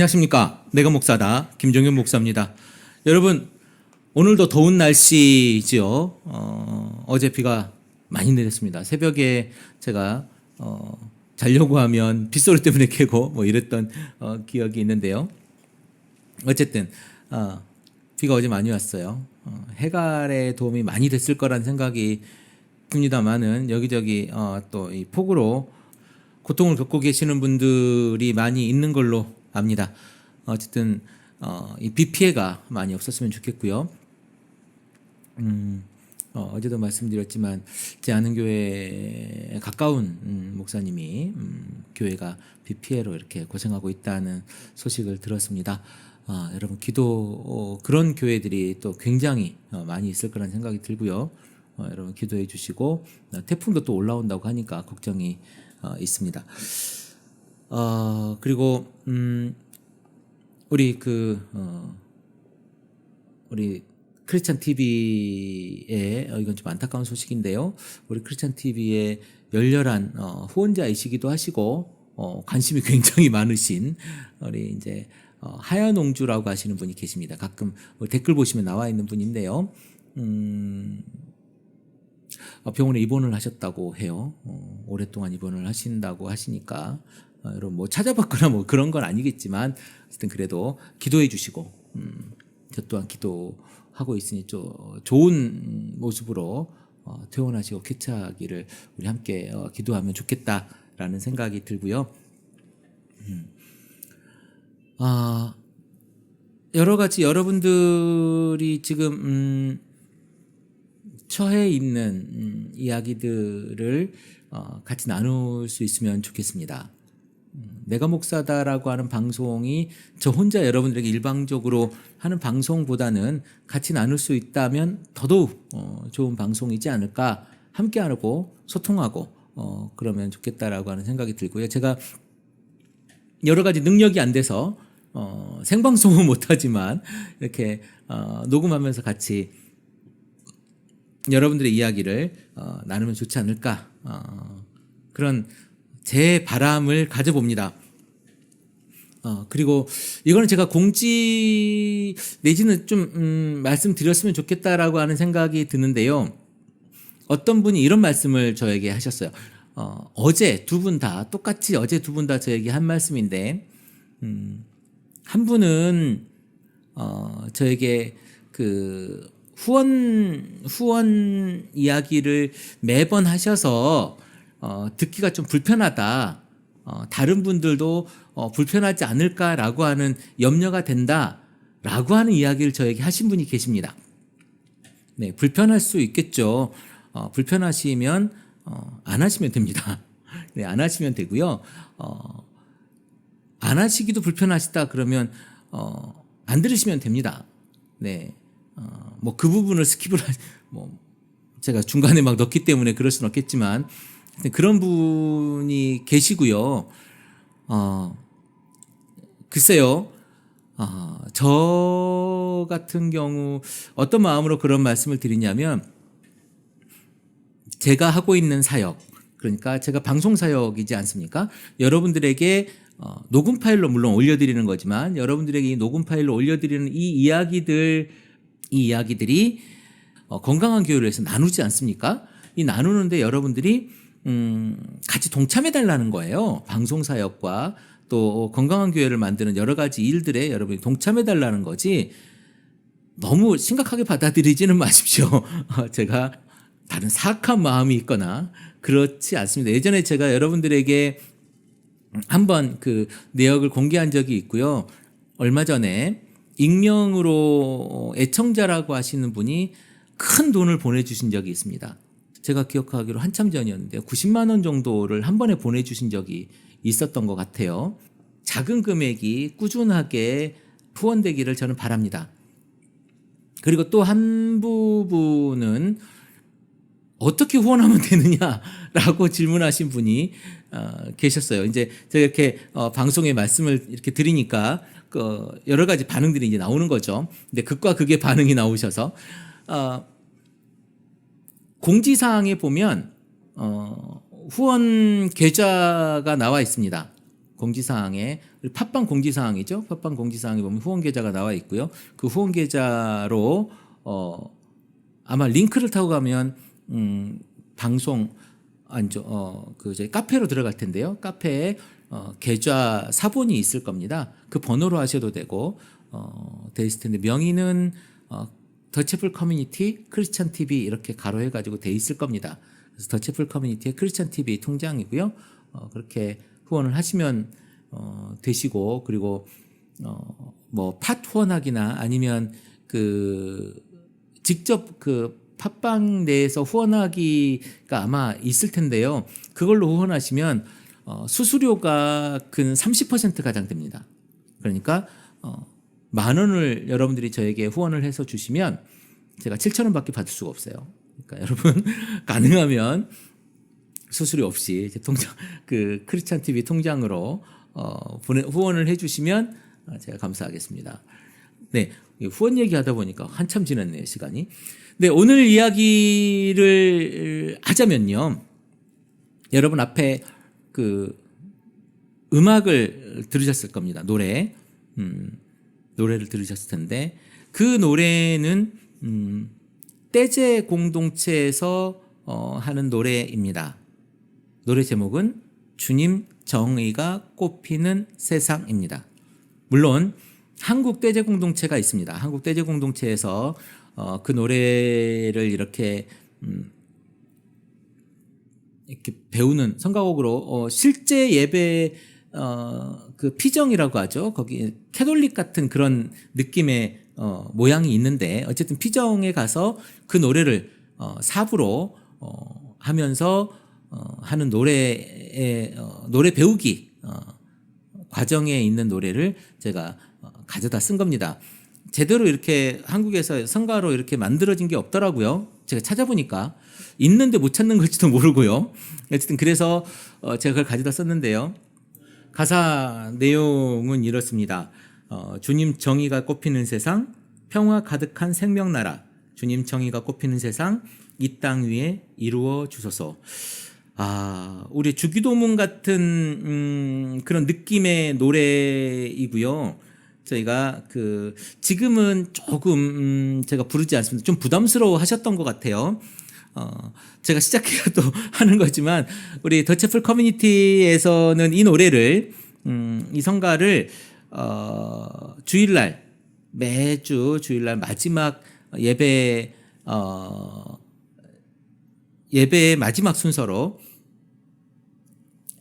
안녕하십니까. 내가 목사다. 김종현 목사입니다. 여러분, 오늘도 더운 날씨지요. 어, 어제 비가 많이 내렸습니다. 새벽에 제가 어, 자려고 하면 빗소리 때문에 깨고 뭐 이랬던 어, 기억이 있는데요. 어쨌든 어, 비가 어제 많이 왔어요. 어, 해갈에 도움이 많이 됐을 거란 생각이 듭니다만은 여기저기 어, 또 이 폭우로 고통을 겪고 계시는 분들이 많이 있는 걸로 압니다. 어쨌든 어, 이비 피해가 많이 없었으면 좋겠고요. 음, 어, 어제도 말씀드렸지만 제 아는 교회에 가까운 음, 목사님이 음, 교회가 비 피해로 이렇게 고생하고 있다는 소식을 들었습니다. 아, 여러분 기도 어, 그런 교회들이 또 굉장히 어, 많이 있을 거라는 생각이 들고요. 어, 여러분 기도해 주시고 어, 태풍도 또 올라온다고 하니까 걱정이 어, 있습니다. 어, 그리고 음, 우리 그 어, 우리 크리스찬 TV에 어, 이건 좀 안타까운 소식인데요. 우리 크리스찬 TV의 열렬한 어, 후원자이시기도 하시고 어, 관심이 굉장히 많으신 우리 이제 어, 하야농주라고 하시는 분이 계십니다. 가끔 댓글 보시면 나와 있는 분인데요. 음, 어, 병원에 입원을 하셨다고 해요. 어, 오랫동안 입원을 하신다고 하시니까 어, 여러분 뭐 찾아봤거나 뭐 그런 건 아니겠지만 어쨌든 그래도 기도해 주시고 음, 저 또한 기도하고 있으니 좀 좋은 모습으로 어, 퇴원하시고 쾌차하기를 우리 함께 어, 기도하면 좋겠다라는 생각이 들고요. 음. 아 여러 가지 여러분들이 지금 음, 처해 있는 음, 이야기들을 어, 같이 나눌 수 있으면 좋겠습니다. 음, 내가 목사다라고 하는 방송이 저 혼자 여러분들에게 일방적으로 하는 방송보다는 같이 나눌 수 있다면 더더욱 어, 좋은 방송이지 않을까 함께하고 소통하고 어, 그러면 좋겠다라고 하는 생각이 들고요. 제가 여러 가지 능력이 안 돼서 어, 생방송은 못하지만 이렇게 어, 녹음하면서 같이 여러분들의 이야기를 어, 나누면 좋지 않을까 어, 그런 제 바람을 가져봅니다. 어, 그리고 이거는 제가 공지 내지는 좀 음, 말씀드렸으면 좋겠다라고 하는 생각이 드는데요. 어떤 분이 이런 말씀을 저에게 하셨어요. 어, 어제 두 분 다 똑같이 어제 두 분 다 저에게 한 말씀인데 음, 한 분은 어, 저에게 그 후원 후원 이야기를 매번 하셔서 어, 듣기가 좀 불편하다. 어, 다른 분들도 어, 불편하지 않을까라고 하는 염려가 된다라고 하는 이야기를 저에게 하신 분이 계십니다. 네, 불편할 수 있겠죠. 어, 불편하시면 어, 안 하시면 됩니다. 네, 안 하시면 되고요. 어, 안 하시기도 불편하시다 그러면 어, 안 들으시면 됩니다. 네, 어, 뭐 그 부분을 스킵을 하, 뭐 제가 중간에 막 넣기 때문에 그럴 수는 없겠지만 그런 분이 계시고요. 어, 글쎄요. 어, 저 같은 경우 어떤 마음으로 그런 말씀을 드리냐면 제가 하고 있는 사역 그러니까 제가 방송 사역이지 않습니까? 여러분들에게 어, 녹음 파일로 물론 올려드리는 거지만 여러분들에게 이 녹음 파일로 올려드리는 이 이야기들 이 이야기들이 어, 건강한 교회를 해서 나누지 않습니까? 이 나누는데 여러분들이 음, 같이 동참해 달라는 거예요. 방송 사역과 또 건강한 교회를 만드는 여러 가지 일들에 여러분이 동참해 달라는 거지. 너무 심각하게 받아들이지는 마십시오. 제가 다른 사악한 마음이 있거나 그렇지 않습니다. 예전에 제가 여러분들에게 한번 그 내역을 공개한 적이 있고요. 얼마 전에 익명으로 애청자라고 하시는 분이 큰 돈을 보내주신 적이 있습니다. 제가 기억하기로 한참 전이었는데요. 90만 원 정도를 한 번에 보내주신 적이 있었던 것 같아요. 작은 금액이 꾸준하게 후원되기를 저는 바랍니다. 그리고 또 한 부분은 어떻게 후원하면 되느냐라고 질문하신 분이 어, 계셨어요. 이제 제가 이렇게 어, 방송에 말씀을 이렇게 드리니까 그 여러 가지 반응들이 이제 나오는 거죠. 근데 극과 극의 반응이 나오셔서 어, 공지사항에 보면 어, 후원 계좌가 나와 있습니다. 공지사항에 팟빵 공지사항이죠. 팟빵 공지사항에 보면 후원 계좌가 나와 있고요. 그 후원 계좌로 어, 아마 링크를 타고 가면 음, 방송 안죠. 어, 그 저희 카페로 들어갈 텐데요. 카페에 어, 계좌 사본이 있을 겁니다. 그 번호로 하셔도 되고 어, 돼 있을 텐데 명의는 어, 더체플 커뮤니티 크리스찬 TV 이렇게 가로해 가지고 돼 있을 겁니다. 그래서 더체플 커뮤니티의 크리스찬 TV 통장이고요. 어, 그렇게 후원을 하시면 어, 되시고 그리고 어, 뭐팟 후원하기나 아니면 그 직접 그 팟빵 내에서 후원하기가 아마 있을 텐데요. 그걸로 후원하시면 어, 수수료가 근 30% 가량 됩니다. 그러니까 어, 만 원을 여러분들이 저에게 후원을 해서 주시면 제가 7천 원밖에 받을 수가 없어요. 그러니까 여러분 가능하면 수수료 없이 제 통장 그 크리스찬 TV 통장으로 어, 보내, 후원을 해주시면 어, 제가 감사하겠습니다. 네, 이 후원 얘기하다 보니까 한참 지났네요 시간이. 네 오늘 이야기를 하자면요. 여러분 앞에 그 음악을 들으셨을 겁니다. 노래. 음, 노래를 들으셨을 텐데 그 노래는 음, 떼제 공동체에서 어, 하는 노래입니다. 노래 제목은 주님 정의가 꽃피는 세상입니다. 물론 한국 떼제 공동체가 있습니다. 한국 떼제 공동체에서 어, 그 노래를 이렇게 음, 이렇게 배우는 성가곡으로 어, 실제 예배 어, 그 피정이라고 하죠. 거기 캐톨릭 같은 그런 느낌의 어, 모양이 있는데 어쨌든 피정에 가서 그 노래를 어, 사부로 어, 하면서 어, 하는 노래의 어, 노래 배우기 어, 과정에 있는 노래를 제가 어, 가져다 쓴 겁니다. 제대로 이렇게 한국에서 성가로 이렇게 만들어진 게 없더라고요. 제가 찾아보니까 있는데 못 찾는 걸지도 모르고요. 어쨌든 그래서 어, 제가 그걸 가져다 썼는데요. 가사 내용은 이렇습니다. 어, 주님 정의가 꽃피는 세상, 평화 가득한 생명나라, 주님 정의가 꽃피는 세상, 이 땅 위에 이루어 주소서. 아, 우리 주기도문 같은 음, 그런 느낌의 노래이고요. 저희가 그 지금은 조금 음, 제가 부르지 않습니다. 좀 부담스러워 하셨던 것 같아요. 어, 제가 시작해야 또 하는 거지만 우리 더체플 커뮤니티에서는 이 노래를 음, 이 성가를 어, 주일날 매주 주일날 마지막 예배 어, 예배의 마지막 순서로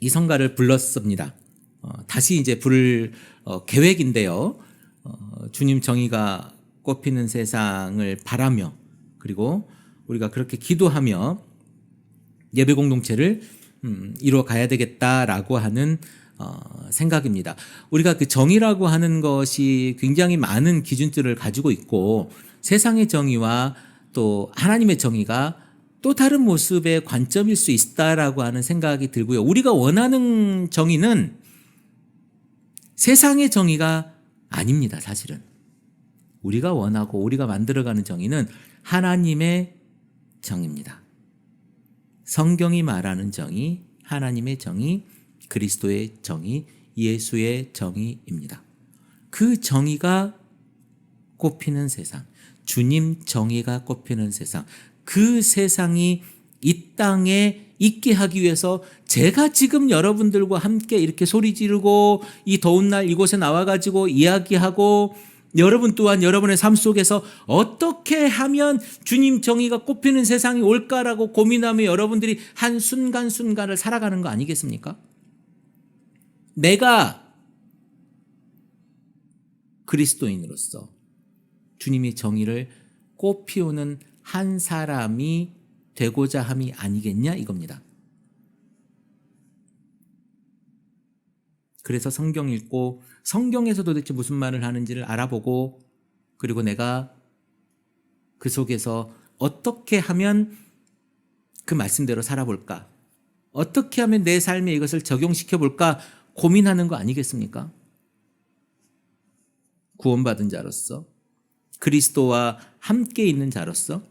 이 성가를 불렀습니다. 어, 다시 이제 부를 어, 계획인데요. 어, 주님 정의가 꽃피는 세상을 바라며 그리고 우리가 그렇게 기도하며 예배 공동체를 음, 이루어 가야 되겠다라고 하는 어, 생각입니다. 우리가 그 정의라고 하는 것이 굉장히 많은 기준들을 가지고 있고 세상의 정의와 또 하나님의 정의가 또 다른 모습의 관점일 수 있다라고 하는 생각이 들고요. 우리가 원하는 정의는 세상의 정의가 아닙니다, 사실은. 우리가 원하고 우리가 만들어가는 정의는 하나님의 정의입니다. 성경이 말하는 정의, 하나님의 정의, 그리스도의 정의, 예수의 정의입니다. 그 정의가 꽃피는 세상, 주님 정의가 꽃피는 세상, 그 세상이 이 땅에 있게 하기 위해서 제가 지금 여러분들과 함께 이렇게 소리 지르고 이 더운 날 이곳에 나와가지고 이야기하고 여러분 또한 여러분의 삶 속에서 어떻게 하면 주님 정의가 꽃피는 세상이 올까라고 고민하며 여러분들이 한 순간순간을 살아가는 거 아니겠습니까? 내가 그리스도인으로서 주님의 정의를 꽃피우는 한 사람이 되고자 함이 아니겠냐 이겁니다. 그래서 성경 읽고 성경에서 도대체 무슨 말을 하는지를 알아보고 그리고 내가 그 속에서 어떻게 하면 그 말씀대로 살아볼까? 어떻게 하면 내 삶에 이것을 적용시켜 볼까 고민하는 거 아니겠습니까? 구원받은 자로서 그리스도와 함께 있는 자로서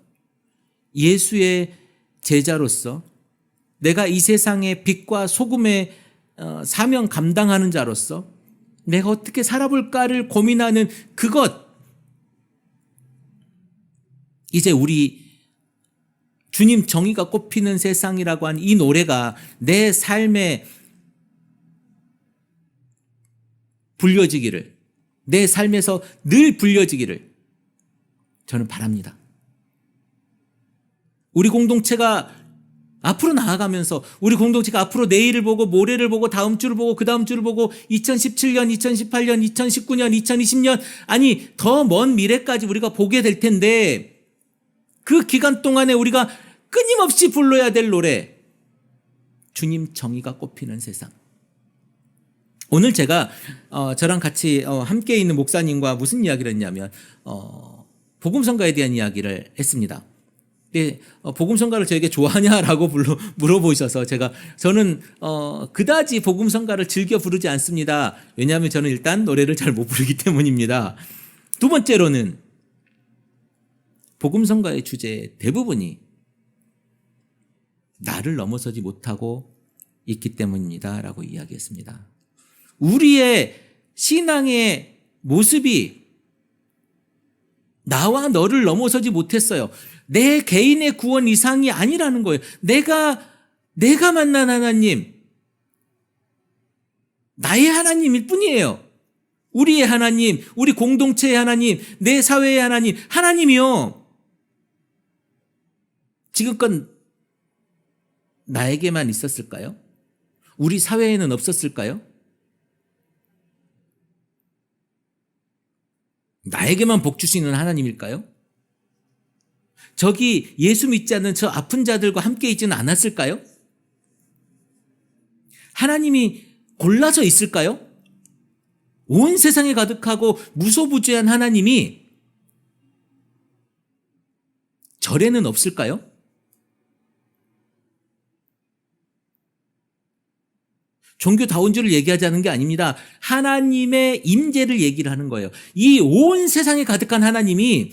예수의 제자로서 내가 이 세상의 빛과 소금의 어, 사명 감당하는 자로서 내가 어떻게 살아볼까를 고민하는 그것 이제 우리 주님 정의가 꽃피는 세상이라고 한 이 노래가 내 삶에 불려지기를 내 삶에서 늘 불려지기를 저는 바랍니다. 우리 공동체가 앞으로 나아가면서 우리 공동체가 앞으로 내일을 보고 모레를 보고 다음 주를 보고 그 다음 주를 보고 2017년, 2018년, 2019년, 2020년 아니 더 먼 미래까지 우리가 보게 될 텐데 그 기간 동안에 우리가 끊임없이 불러야 될 노래 주님 정의가 꽃피는 세상 오늘 제가 어, 저랑 같이 어, 함께 있는 목사님과 무슨 이야기를 했냐면 어, 복음성가에 대한 이야기를 했습니다. 예, 어, 복음성가를 저에게 좋아하냐라고 물어보셔서 제가 저는 어, 그다지 복음성가를 즐겨 부르지 않습니다. 왜냐하면 저는 일단 노래를 잘 못 부르기 때문입니다. 두 번째로는 복음성가의 주제 대부분이 나를 넘어서지 못하고 있기 때문입니다 라고 이야기했습니다. 우리의 신앙의 모습이 나와 너를 넘어서지 못했어요. 내 개인의 구원 이상이 아니라는 거예요. 내가 내가 만난 하나님 나의 하나님일 뿐이에요. 우리의 하나님, 우리 공동체의 하나님, 내 사회의 하나님, 하나님이요. 지금껏 나에게만 있었을까요? 우리 사회에는 없었을까요? 나에게만 복 주시는 하나님일까요? 저기 예수 믿지 않는 저 아픈 자들과 함께 있지는 않았을까요? 하나님이 골라서 있을까요? 온 세상에 가득하고 무소부지한 하나님이 절에는 없을까요? 종교다운주를 얘기하자는 게 아닙니다. 하나님의 임재를 얘기를 하는 거예요. 이 온 세상에 가득한 하나님이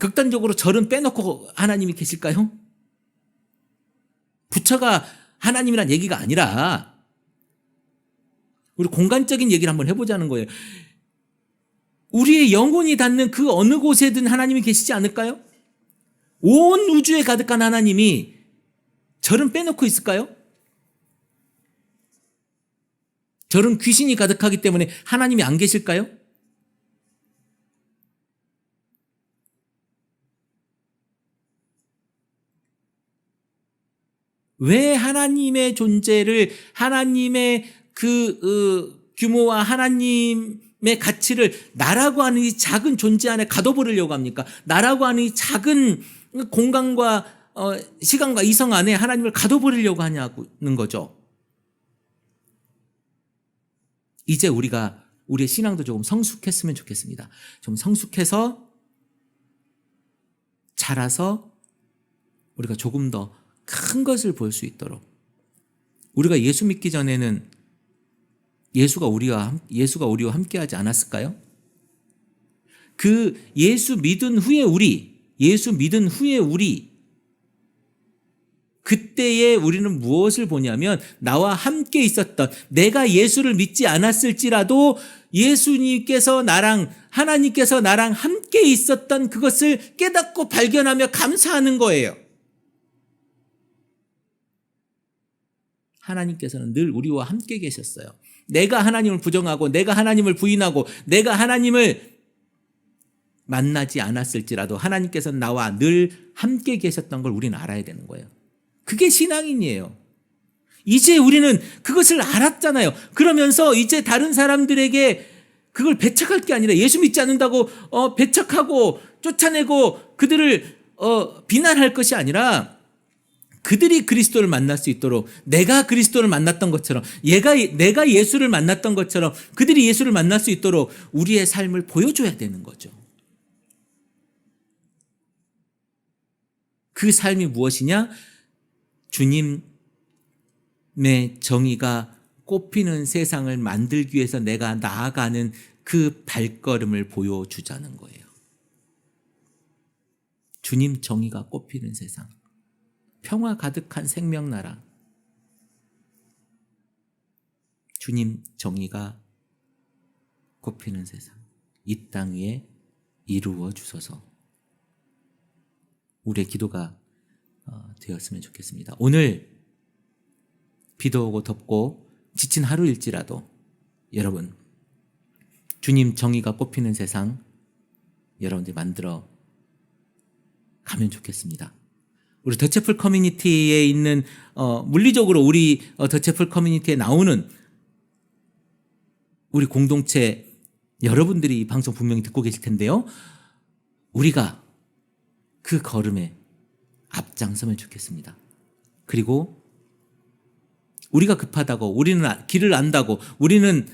극단적으로 절은 빼놓고 하나님이 계실까요? 부처가 하나님이란 얘기가 아니라 우리 공간적인 얘기를 한번 해보자는 거예요. 우리의 영혼이 닿는 그 어느 곳에든 하나님이 계시지 않을까요? 온 우주에 가득한 하나님이 절은 빼놓고 있을까요? 절은 귀신이 가득하기 때문에 하나님이 안 계실까요? 왜 하나님의 존재를 하나님의 그 어, 규모와 하나님의 가치를 나라고 하는 이 작은 존재 안에 가둬버리려고 합니까? 나라고 하는 이 작은 공간과 어, 시간과 이성 안에 하나님을 가둬버리려고 하냐는 거죠. 이제 우리가 우리의 신앙도 조금 성숙했으면 좋겠습니다. 좀 성숙해서 자라서 우리가 조금 더 큰 것을 볼 수 있도록 우리가 예수 믿기 전에는 예수가 우리와 예수가 우리와 함께하지 않았을까요? 그 예수 믿은 후에 우리 예수 믿은 후에 우리 그때에 우리는 무엇을 보냐면 나와 함께 있었던 내가 예수를 믿지 않았을지라도 예수님께서 나랑 하나님께서 나랑 함께 있었던 그것을 깨닫고 발견하며 감사하는 거예요. 하나님께서는 늘 우리와 함께 계셨어요. 내가 하나님을 부정하고 내가 하나님을 부인하고 내가 하나님을 만나지 않았을지라도 하나님께서는 나와 늘 함께 계셨던 걸 우리는 알아야 되는 거예요. 그게 신앙인이에요. 이제 우리는 그것을 알았잖아요. 그러면서 이제 다른 사람들에게 그걸 배척할 게 아니라 예수 믿지 않는다고 어, 배척하고 쫓아내고 그들을 어, 비난할 것이 아니라 그들이 그리스도를 만날 수 있도록 내가 그리스도를 만났던 것처럼 얘가 내가 예수를 만났던 것처럼 그들이 예수를 만날 수 있도록 우리의 삶을 보여줘야 되는 거죠. 그 삶이 무엇이냐? 주님의 정의가 꽃피는 세상을 만들기 위해서 내가 나아가는 그 발걸음을 보여주자는 거예요. 주님 정의가 꽃피는 세상. 평화 가득한 생명나라. 주님 정의가 꽃피는 세상. 이 땅 위에 이루어 주소서. 우리의 기도가 어, 되었으면 좋겠습니다. 오늘 비도 오고 덥고 지친 하루일지라도 여러분 주님 정의가 꽃피는 세상 여러분들이 만들어 가면 좋겠습니다. 우리 더체플 커뮤니티에 있는 어, 물리적으로 우리 어, 더체플 커뮤니티에 나오는 우리 공동체 여러분들이 이 방송 분명히 듣고 계실 텐데요. 우리가 그 걸음에 앞장서면 좋겠습니다. 그리고 우리가 급하다고 우리는 아, 길을 안다고 우리는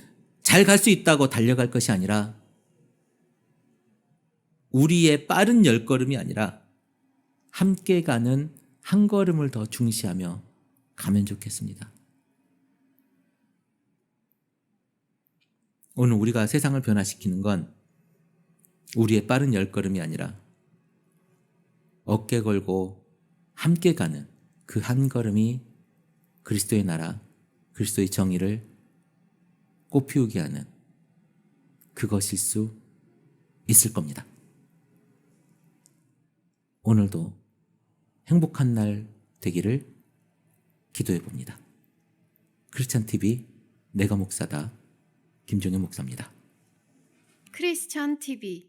잘 갈 수 있다고 달려갈 것이 아니라 우리의 빠른 열 걸음이 아니라 함께 가는 한 걸음을 더 중시하며 가면 좋겠습니다. 오늘 우리가 세상을 변화시키는 건 우리의 빠른 열 걸음이 아니라 어깨 걸고 함께 가는 그 한 걸음이 그리스도의 나라, 그리스도의 정의를 꽃피우게 하는 그것일 수 있을 겁니다. 오늘도 행복한 날 되기를 기도해 봅니다. 크리스찬 TV 내가 목사다 김종현 목사입니다. 크리스천 TV